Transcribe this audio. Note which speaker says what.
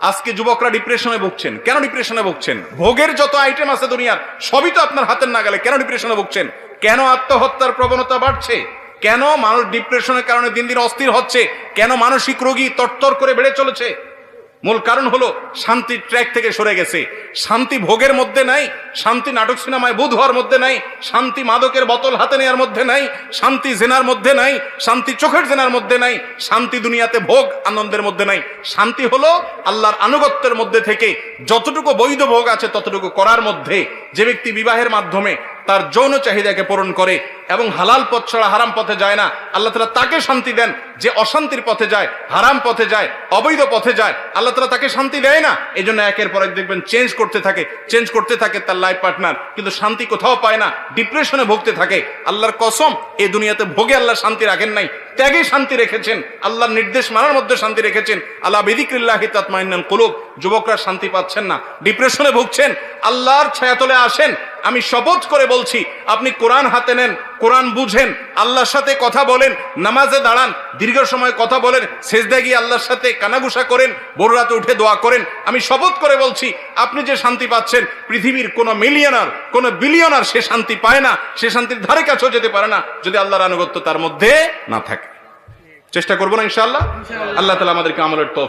Speaker 1: আজকে যুবকরা ডিপ্রেশনে ভুগছেন। কেন ডিপ্রেশনে ভুগছেন? ভোগের যত আইটেম আছে দুনিয়ার, সবই তো আপনার হাতের নাগালে। কেন ডিপ্রেশনে ভুগছেন? কেন আত্মহত্যার প্রবণতা বাড়ছে? কেন মানুষ ডিপ্রেশনের কারণে দিন দিন অস্থির হচ্ছে? কেন মানসিক রোগী তরতর করে বেড়ে চলেছে? মূল কারণ হলো শান্তি ট্র্যাক থেকে সরে গেছে। শান্তি ভোগের মধ্যে নাই, শান্তি নাটক সিনেমায় বুধ হওয়ার মধ্যে নাই, শান্তি মাদকের বোতল হাতে নেওয়ার মধ্যে নাই, শান্তি জেনার মধ্যে নাই, শান্তি চোখের জেনার মধ্যে নাই, শান্তি দুনিয়াতে ভোগ আনন্দের মধ্যে নাই। শান্তি হলো আল্লাহর আনুগত্যের মধ্যে থেকে যতটুকু বৈধ ভোগ আছে ততটুকু করার মধ্যে। যে ব্যক্তি বিবাহের মাধ্যমে তার যৌন চাহিদাকে পূরণ করে এবং হালাল পথ ছাড়া হারাম পথে যায় না। আল্লাহ তালা তাকে শান্তি দেন যে অশান্তির পথে যায়, হারাম পথে যায়, অবৈধ পথে যায়। আল্লাহ তালা তাকে শান্তি দেয় না। এই জন্য একের পর এক দেখবেন চেঞ্জ করতে থাকে চেঞ্জ করতে থাকে তার লাইফ পার্টনার কিন্তু শান্তি কোথাও পায় না ডিপ্রেশনে ভুগতে থাকে। আল্লাহর কসম এই দুনিয়াতে ভোগে আল্লাহ শান্তি রাখেন নাই, ত্যাগে শান্তি রেখেছেন, আল্লাহর নির্দেশ মানার মধ্যে শান্তি রেখেছেন। আল্লাহ বিদিক্রিল্লাহি তাতমাইনাল কুলুব, যুবকরা শান্তি পাচ্ছেন না ডিপ্রেশনে ভুগছেন, আল্লাহর ছায়াতলে আসেন আমি শপথ করে বলছি, আপনি কোরআন হাতে নেন, কোরআন বুঝেন, আল্লাহর সাথে কথা বলেন, নামাজে দাঁড়ান, দীর্ঘ সময় কথা বলেন শেষদা গিয়ে আল্লাহর সাথে কানাগুসা করেন, ভোর রাতে উঠে দোয়া করেন। আমি শপথ করে বলছি, আপনি যে শান্তি পাচ্ছেন, পৃথিবীর কোনো মিলিয়নার, কোনো বিলিয়নার সে শান্তি পায় না, সে শান্তির ধারে কাছেও যেতে পারে না, যদি আল্লাহর আনুগত্য তার মধ্যে না থাকে। চেষ্টা করব না ইনশাআল্লাহ? আল্লাহ তালা আমাদেরকে আমলের তো